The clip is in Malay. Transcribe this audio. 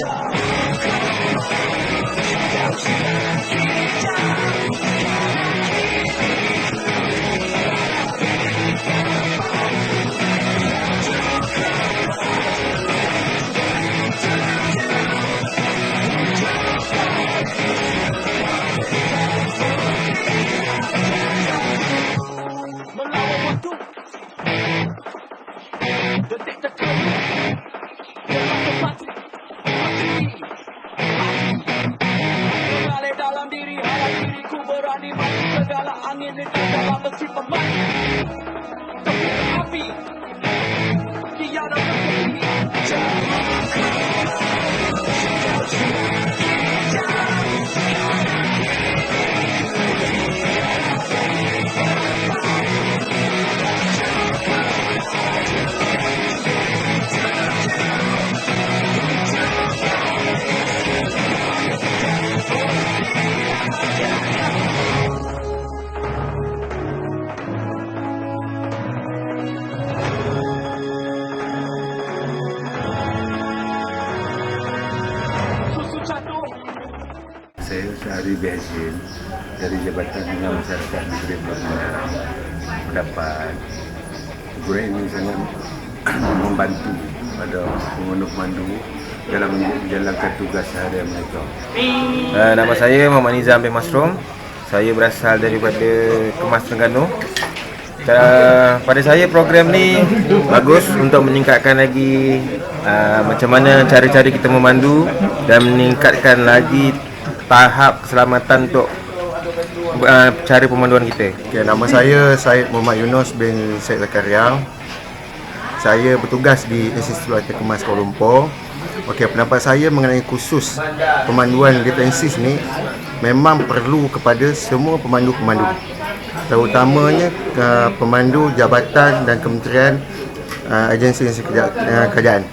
Ninja! Tadi masuk segala angin di money, bersifat mati Saya Sehari Behzin dari Jabatan Bina Masyarakat Negeri Bermuda mendapat teguran ini sangat membantu pada pengguna pemandu dalam menjalankan tugas seharian mereka. Uh, nama saya Muhammad Nizam bin Masrum. Saya berasal daripada Kemas Terengganu. Uh, pada saya program ni bagus untuk meningkatkan lagi uh, macam mana cara-cara kita memandu dan meningkatkan lagi tahap keselamatan untuk uh, cara pemanduan kita. Okay, nama saya Syed Muhammad Yunus bin Syed Zakaria. Saya bertugas di Institut Latihan Kemas Kuala Lumpur. Okey, pendapat saya mengenai khusus pemanduan defensif ni memang perlu kepada semua pemandu-pemandu. Terutamanya uh, pemandu jabatan dan kementerian uh, agensi-agensi kerja- uh, kerajaan.